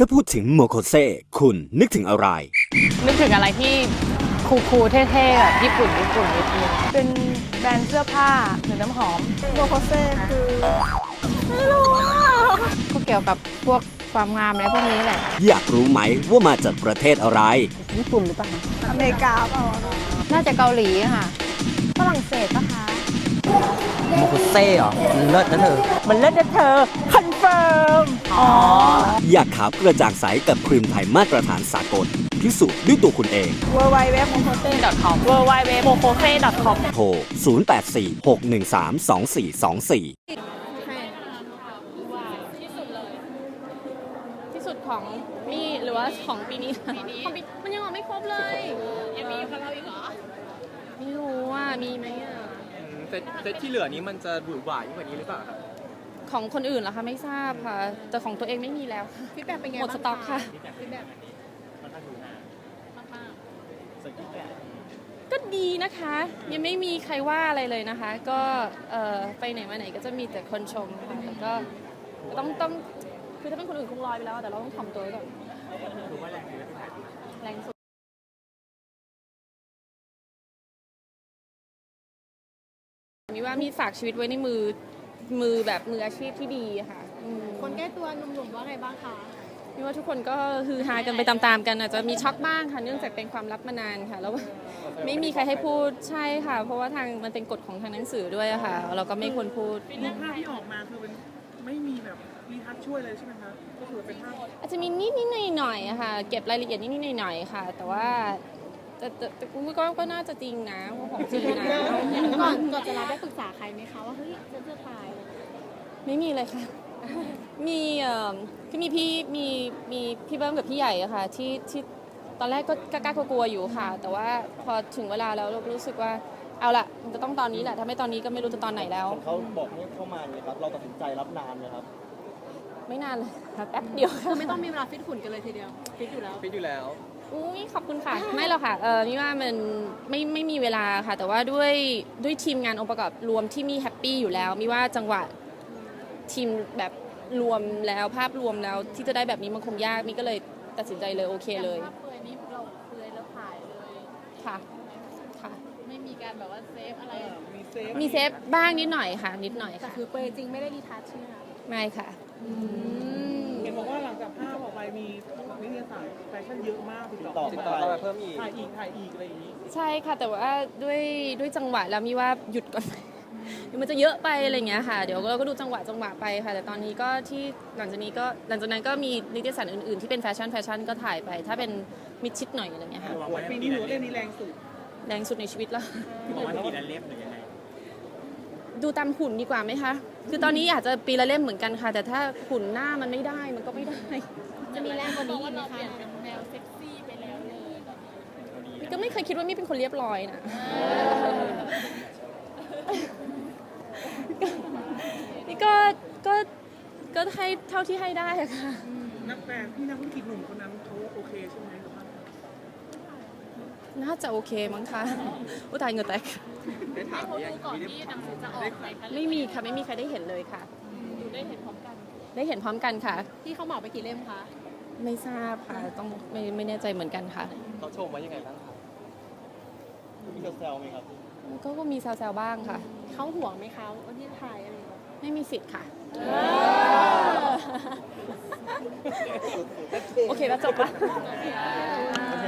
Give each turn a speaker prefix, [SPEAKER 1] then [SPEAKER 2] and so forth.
[SPEAKER 1] ถ้าพูดถึงโมโคเซคุณนึกถึงอะไร
[SPEAKER 2] นึกถึงอะไรที่คูลๆเท่ๆแบบญี่ปุ่นญี่ปุ่นนิดนึง
[SPEAKER 3] เป็นแบรนด์เสื้อผ้าหรือน้ำหอมโมโคเซ่คือ
[SPEAKER 2] ก็เกี่ยวกับพวกความงามอะไรพวกนี้แหละ
[SPEAKER 1] อยากรู้ไหมว่ามาจากประเทศอะไร
[SPEAKER 2] ญี่ปุ่นหรือเปล่า
[SPEAKER 3] อเมริกาเปล่า
[SPEAKER 2] น่าจะเกาหลีอะค่ะ
[SPEAKER 3] ฝรั่งเศสปะคะ
[SPEAKER 4] โมโคเซ่เหรอมันเลิศนะเธอ
[SPEAKER 3] มันเลิศนะเธอ คอนเฟิร์ม อ๋อ
[SPEAKER 1] อยากขาวกระจ่างใสกับครีมไทยมาตรฐานสากลพิสูจน์ด้วยตัวคุณเอง
[SPEAKER 3] เวอร์ไวเว็บโมโคเซ่
[SPEAKER 2] .com w w w m o k o s e .com
[SPEAKER 1] โทร 0846132424
[SPEAKER 2] ที่สุดของนี่หรือว่าของปีนี้ปีนี้ มันยังออกไม่ครบเลย ยังมีอยู่กับเราอีกเหรอ ไม่รู้
[SPEAKER 5] เซตเซตที่เหลือนี้มันจะหวือหวายิ่งกว่านี้หรือเปล่าครับ
[SPEAKER 2] ของคนอื่นเหรอคะไม่ทราบค่ะ แต่ของตัวเองไม่มีแล้วค่ะ
[SPEAKER 3] พี่แบบเป็นไง
[SPEAKER 2] หมดสต็อกค่ะก็ดีนะคะ ยังไม่มีใครว่าอะไรเลยนะคะ ก็เอ่อไปไหนมาไหนก็จะมีแต่คนชมค่ะแต่ก็ต้องต้องคือถ้าเป็นคนอื่นคงลอยไปแล้ว แต่เราต้องถ่อมตัวไว้ก่อน แรงสุดมีว่ามีฝากชีวิตไว้ในมือมือแบบมืออาชีพที่ดีอะค่ะอืม
[SPEAKER 3] คนแก้ตัวหนุ่มๆว่าไงบ้างคะ
[SPEAKER 2] พี่ว่าทุกคนก็ฮือฮากันไปตามๆกันอาจจะมีช็อกบ้างค่ะเนื่องจากเป็นความลับมานานค่ะ แล้วไม่มีใครให้พูดใช่ค่ะ เพราะว่าทางมันเป็นกฎของทางหนังสือด้วยอะค่ะ เราก็ไม่ควรพูด
[SPEAKER 6] รูปภาพที่ออกมาคือเป็นไม่มีแบบรีทัชช่วยเลยใช่ไหมคะก็คือเป็นภาพ
[SPEAKER 2] อาจจะมีนิดนิดหน่อยหน่อยๆอะค่ะ เก็บรายละเอียดนิดนิดหน่อยหน่อยๆค่ะ แต่ว่าแต่แต่แต่กูก็ก็น่าจะจริงนะว่าของจริงนะ
[SPEAKER 3] ก่อนก่อนจะรับได้ปรึกษาใครไหมคะว่าเฮ้ยจะจะตาย
[SPEAKER 2] ไม่มีเลยค่ะ มีเอ่อคือมีพี่มีมีพี่เบิ้มกับพี่ใหญ่อะค่ะที่ที่ตอนแรกก็กล้าๆกลัวๆอยู่ค่ะ แต่ว่าพอถึงเวลาแล้วเราก็รู้สึกว่าเอาละมันจะต้องตอนนี้แหละถ้าไม่ตอนนี้ก็ไม่รู้จะตอนไหนแล้ว
[SPEAKER 4] เขาบอกให้เข้ามาเลยครับ เราตัดสินใจรับนานเลยครับ
[SPEAKER 2] ไม่นานเลยค่ะแป๊บเดียวค่ะ
[SPEAKER 3] ไม่ต้องมีเวลาฟิตหุ่นกันเลยทีเดียวฟิตอยู่แล้ว
[SPEAKER 5] ฟิตอยู่แล้ว
[SPEAKER 2] อุ้ยขอบคุณค่ะ ไม่หรอกค่ะเออนี่ว่ามันไม่ไม่มีเวลาค่ะ แต่ว่าด้วยด้วยทีมงานองค์ประกอบรวมที่มีแฮปปี้อยู่แล้วมีว่าจังหวะทีมแบบรวมแล้วภาพรวมแล้วที่จะได้แบบนี้มันคงยากมีก็เลยตัดสินใจเลยโอเคเลย
[SPEAKER 3] เปื่อยนี่เราเปื่อยแล้วถ่ายเลย
[SPEAKER 2] ค่ะค่ะ
[SPEAKER 3] ไม่มีการแบบว่าเซฟอะไร
[SPEAKER 6] มีเซฟ
[SPEAKER 2] มีเซฟบ้างนิดหน่อยค่ะ นิดหน่อย
[SPEAKER 3] แต่
[SPEAKER 2] ค่ะ
[SPEAKER 3] คือเปื่อยจริงไม่ได้รีทัชใช่ไหมคะ
[SPEAKER 2] ไม่ค่ะ
[SPEAKER 6] เห็นบอก ชั่นเยอะมากติด
[SPEAKER 4] ติดต่
[SPEAKER 6] ต่
[SPEAKER 4] อ
[SPEAKER 6] อ
[SPEAKER 5] ติดต่อเข้ามาเพิ่มอีก
[SPEAKER 6] ถ่ายอีกถ่ายอีกอะไรอย่างนี้
[SPEAKER 2] ใช่ค่ะ แต่ว่าด้วยด้วยจังหวะแล้วมีว่าหยุดก่อนไหมเดี๋ยวมันจะเยอะไปอะไรอย่างเงี้ยค่ะ เดี๋ยวเราก็ดูจังหวะจังหวะไปค่ะ แต่ตอนนี้ก็ที่หลังจากนี้ก็หลังจากนั้นก็มีนิตยสารอื่นๆที่เป็นแฟชั่นแฟชั่นก็ถ่ายไป ถ้าเป็นมิดชิดหน่อยอะไรอย่างเงี้ยค่ะ
[SPEAKER 6] ปีนี้หนูเล่นนี้แรงสุด
[SPEAKER 2] แรงสุดในชีวิตแล้ว
[SPEAKER 5] บอกว่าปีละเล่มหรือยังไง
[SPEAKER 2] ดูตามหุ่นดีกว่าไหมคะ คือตอนนี้อยากจะปีละเล่มเหมือนกันค่ะ แต่ถ้าหุ่นหน้ามันไม่ได้มันก็ไม่ได้
[SPEAKER 3] จะมีแรงกว่านี้อีกไหมคะ
[SPEAKER 2] ก็ไม่เคยคิดว่ามี่เป็นคนเรียบร้อยนะนี่ก็ก็ก็ให้เท่าที่ให้ได้อะค่ะ
[SPEAKER 6] นักแฟนพี่นักธุรกิจหนุ่มคนนั้นเขาโอเคใช่ไหมกับภาพ
[SPEAKER 2] น่าจะโอเคมั้งคะอุยตายเหงื่อแตก
[SPEAKER 5] ได้ถามหรือยังไม่ได้
[SPEAKER 2] ไม่มีค่ะ ไม่มีใครได้เห็นเลยค่ะได้เห็นพร้อมกัน ได้เห็นพร้อมกันค่ะ
[SPEAKER 3] ที่เขาเหมาไปกี่เล่มคะ
[SPEAKER 2] ไม่ทราบค่ะต้องไม่ไม่แน่ใจเหมือนกันค่ะ
[SPEAKER 5] เขาชมว่ายังไงบ้างครับ
[SPEAKER 4] มีแซวไหมครับ
[SPEAKER 2] ก็ก็มีแซวๆบ้างค่ะ
[SPEAKER 3] เขาห่วงไหมคะว่าที่ถ่ายอะไรอย่างเงี้ย
[SPEAKER 2] ไม่มีสิทธิ์ค่ะ โอเคแล้วจบละ
[SPEAKER 7] เ